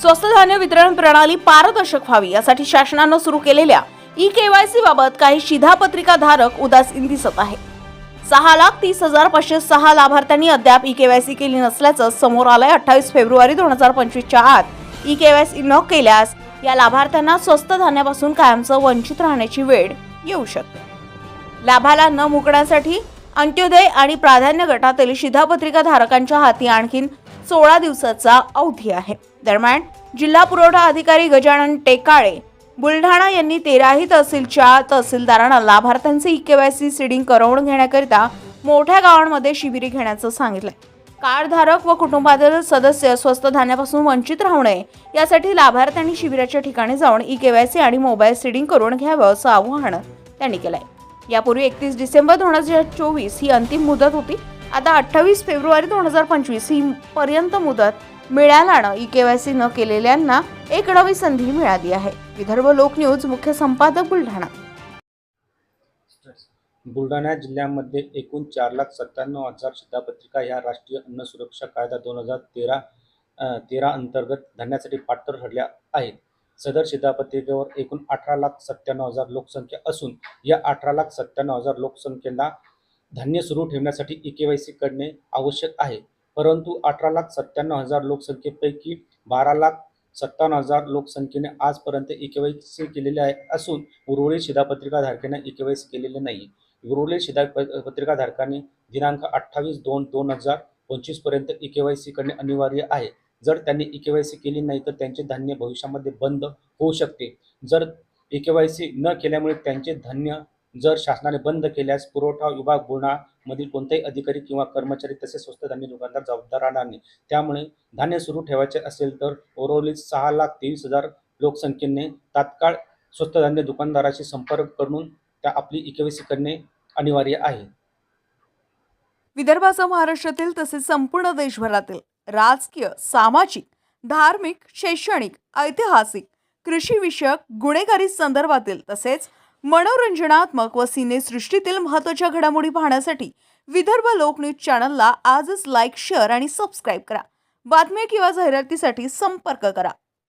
स्वस्त धान्य वितरण प्रणाली पारदर्शक व्हावी यासाठी शासनानं सुरू केलेल्या ई केवायसी बाबत काही शिधापत्रिका धारक उदासीन दिसत आहे. सहा लाख तीस हजार पाचशे सहा लाभार्थ्यांनी अद्याप ई केवायसी केली नसल्याचं समोर आलंय अठ्ठावीस फेब्रुवारी दोन हजार पंचवीसच्या आत. ई केवायसी न केल्यास या लाभार्थ्यांना स्वस्त धान्यापासून कायमचं वंचित राहण्याची वेळ येऊ शकते. लाभाला न मुकण्यासाठी अंत्योदय आणि प्राधान्य गटातील शिधापत्रिका धारकांच्या हाती आणखीन सोळा दिवसाचा अवधी आहे. दरम्यान जिल्हा पुरवठा अधिकारी गजानन टेकाळे बुलढाणा यांनी तेराही तहसीलच्या तहसीलदारांना लाभार्थ्यांचे ई केवायसी सीडिंग करवून घेण्याकरिता मोठ्या गावांमध्ये शिबिरी घेण्याचं सांगितलंय. कार्डधारक व कुटुंबातील सदस्य स्वस्त धान्यापासून वंचित राहू नये यासाठी लाभार्थ्यांनी शिबिराच्या ठिकाणी जाऊन ई केवायसी आणि मोबाईल सीडिंग करून घ्यावं असं आवाहन त्यांनी केलंय. यापूर्वी एकतीस डिसेंबर दोन हजार चोवीस ही अंतिम मुदत होती. आता अठ्ठावीस फेब्रुवारी दोन हजार पंचवीस ही पर्यंत मुदत मिळाल्यानं ई के वाय सी न केलेल्यांना एक नवी संधी मिळाली आहे. विदर्भ लोक न्यूज मुख्य संपादक बुलढाणा. बुलढाणा जिल्ह्यामध्ये एकूण चार लाख सत्त्याण्णव हजार शिधापत्रिका ह्या राष्ट्रीय अन्न सुरक्षा कायदा दोन हजार तेरा तेरा अंतर्गत धरण्यासाठी पात्र ठरल्या आहेत. सदर शिधापत्रिकेवर एकूण अठरा लाख सत्त्याण्णव हजार लोकसंख्या असून या अठरा लाख सत्त्याण्णव हजार लोकसंख्येला धान्य सुरू ठेवण्यासाठी ई के वाय सी करणे आवश्यक आहे. परंतु अठरा लाख सत्त्याण्णव हजार लोकसंख्येपैकी बारा लाख सत्तावन्न हजार लोकसंख्येने आजपर्यंत ई के वाय सी केलेले आहे असून उर्वरित शिधापत्रिका धारकांना ई के वाय सी केलेले नाही. उर्वरित शिधा प- पत्रिकाधारकांनी दिनांक अठ्ठावीस दोन दोन हजार पंचवीसपर्यंत ई के वाय सी करणे अनिवार्य आहे. जर त्यांनी ई के वाय सी केली नाही तर त्यांचे धान्य भविष्यामध्ये बंद होऊ शकते. जर ई के वाय सी न केल्यामुळे त्यांचे धान्य जर शासनाने बंद केल्यास पुरवठा विभाग बुलढाणामधील कोणताही अधिकारी किंवा कर्मचारी तसेच स्वस्त धान्य दुकानदार जबाबदार राहणार नाही. त्यामुळे धान्य सुरू ठेवायचे असेल तर उर्वरित सहा लाख तेवीस हजार लोकसंख्येने तात्काळ स्वस्त धान्य दुकानदाराशी संपर्क करून त्या आपली इकेवेसी करणे अनिवार्य आहे. विदर्भासह महाराष्ट्रातील तसेच संपूर्ण देशभरातील राजकीय सामाजिक धार्मिक शैक्षणिक ऐतिहासिक कृषीविषयक गुन्हेगारी संदर्भातील तसेच मनोरंजनात्मक व सिनेसृष्टीतील महत्त्वाच्या घडामोडी पाहण्यासाठी विदर्भ लोकन्यूज चॅनलला आजच लाईक शेअर आणि सबस्क्राईब करा. बातम्या किंवा जाहिरातीसाठी संपर्क करा.